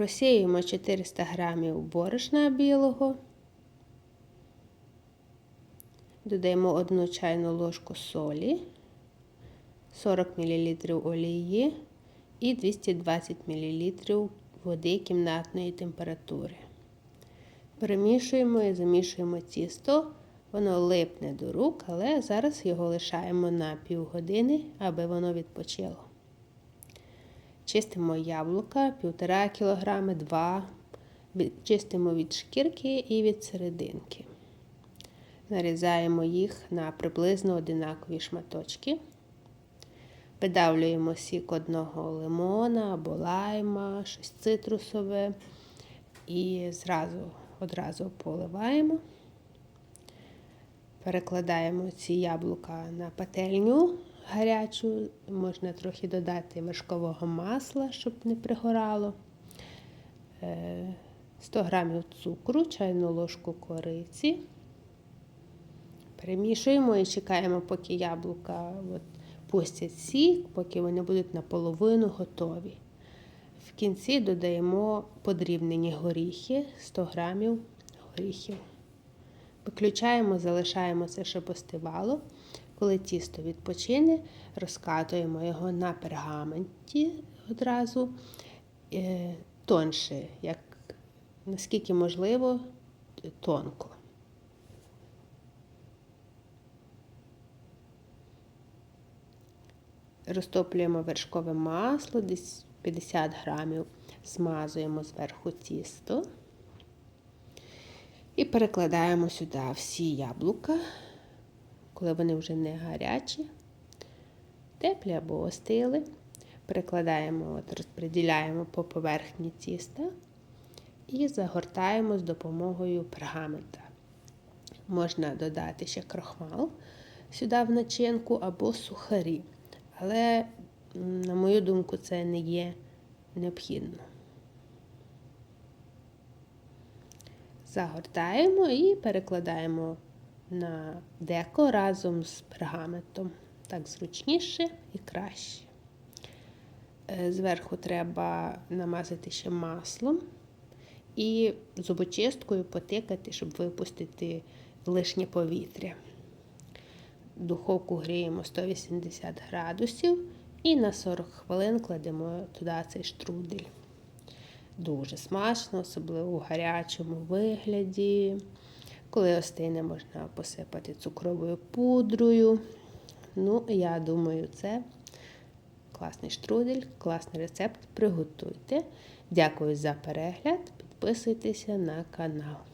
Просіюємо 400 г борошна білого. Додаємо 1 чайну ложку солі, 40 мл олії і 220 мл води кімнатної температури. Перемішуємо і замішуємо тісто. Воно липне до рук, але зараз його лишаємо на півгодини, аби воно відпочило. Чистимо яблука 1,5 кг, 2 Чистимо від шкірки і від серединки. Нарізаємо їх на приблизно одинакові шматочки. Видавлюємо сік одного лимона або лайма, щось цитрусове і зразу, одразу поливаємо. Перекладаємо ці яблука на пательню гарячу, можна трохи додати вершкового масла, щоб не пригорало. 100 г цукру, чайну ложку кориці. Перемішуємо і чекаємо, поки яблука от, пустять сік, поки вони будуть наполовину готові. В кінці додаємо подрібнені горіхи, 100 г горіхів. Виключаємо, залишаємо це, щоб остивало. Коли тісто відпочине, розкатуємо його на пергаменті одразу е, тонше, як наскільки можливо, тонко. Розтоплюємо вершкове масло, десь 50 грамів, смазуємо зверху тісто. І перекладаємо сюди всі яблука, коли вони вже не гарячі, теплі або остили. Перекладаємо, от, розподіляємо по поверхні тіста і загортаємо з допомогою пергамента. Можна додати ще крохмал сюди в начинку або сухарі. Але, на мою думку, це не є необхідно. Загортаємо і перекладаємо на деко разом з пергаментом. Так зручніше і краще. Е, зверху треба намазати ще маслом і зубочисткою потикати, щоб випустити лишнє повітря. Духовку гріємо 180 градусів і на 40 хвилин кладемо туди цей штрудель. Дуже смачно, особливо у гарячому вигляді. Коли остине, можна посипати цукровою пудрою. Ну, я думаю, це класний штрудель, класний рецепт. Приготуйте. Дякую за перегляд. Підписуйтеся на канал.